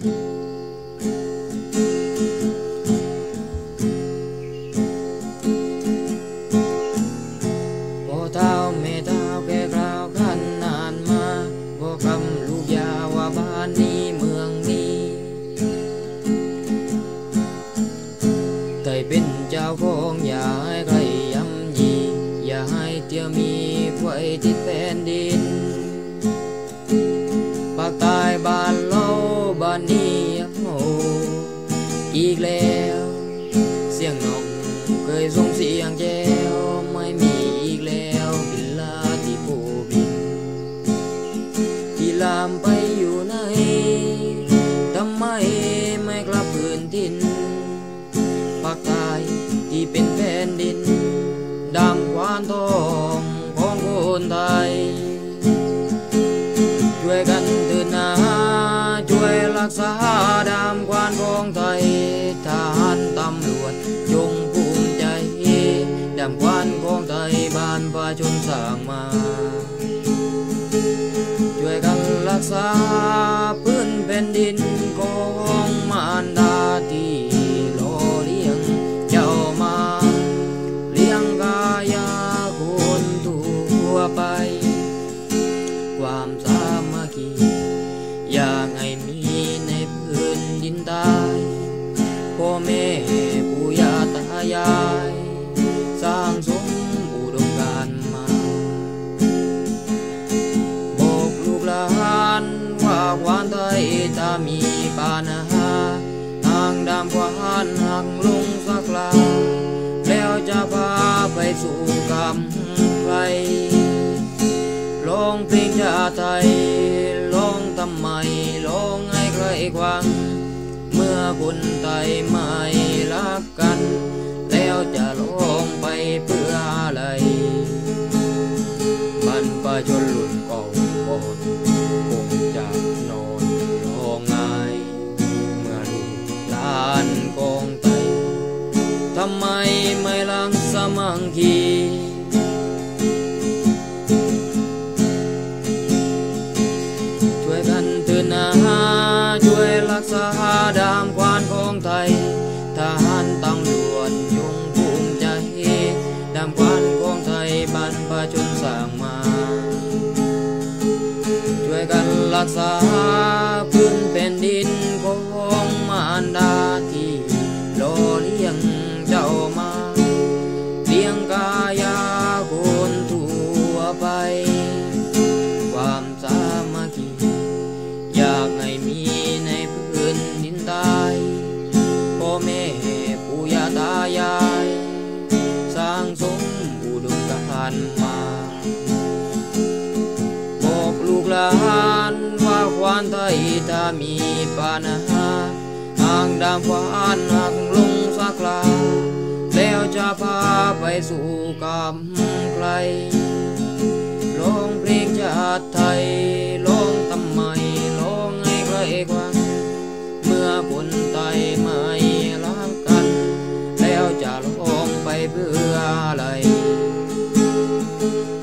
พอเท้าแม่เท้าแก่กล่าวขัน นานมาพ่อคำลูกยาว่าบ้านนี้เมืองนี้ไต่เป็นเจ้าของอย่าให้ใครย้ำยีอย่าให้เที่ยวมีไว้ติดแผ่นดินปากแล้ว เสียงนกเคยส่งเสียงแจ้วไม่มีอีกแล้วบินลาที่ปูบินที่ลามไปอยู่ไหนทำไมไม่กลับพื้นดินภาคใต้ที่เป็นแผ่นดินดำควานทองของคนไทย รักษาดามควานของไทยทหารตำรวจจงภูมิใจดามควานของไทยบ้านประชาชนสร้างมา ช่วยกันรักษาพื้นแผ่นดินของาไทยถ้ามีปัญหาทางดำควานหักลงสักลาแล้วจะพาไปสู่กำใครลองเพลงชาไทยลองทำไมลองให้ใครควัง เมื่อคนไทยไม่รักกัน รักษาพื้นแผ่นดินของมารดาที่รอเลี้ยงเจ้ามาเลี้ยงกายาคนทั่วไป ความสามัคคี ถ้ามีปัญหาหางดามควานหักลงสักลา แล้วจะพาไปสู่กำใครร้องเพลงชาติไทยร้องทำไมร้องให้ใครควังเมื่อคนไทยไม่รักกัน แล้วจะร้องไปเพื่ออะไร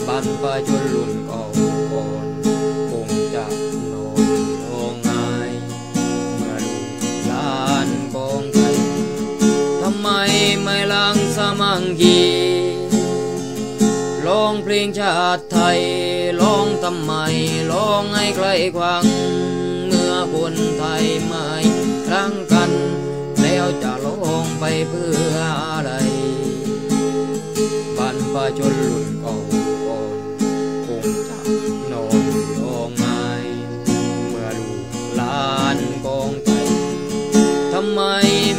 บรรพชนรุ่นก่าก่อนคงจะ ลังสมังคีร้องเพลงชาติไทยร้องทำไมร้องให้ใครควัง เมื่อคนไทยไม่รังกัน แล้วจะร้องไปเพื่ออะไรบรรพชนรุ่นเก่าก่อนคงจะนอนร้องไห้เมื่อลูกหลานกองไทยทำไม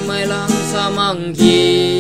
ไม่ลังสมังคี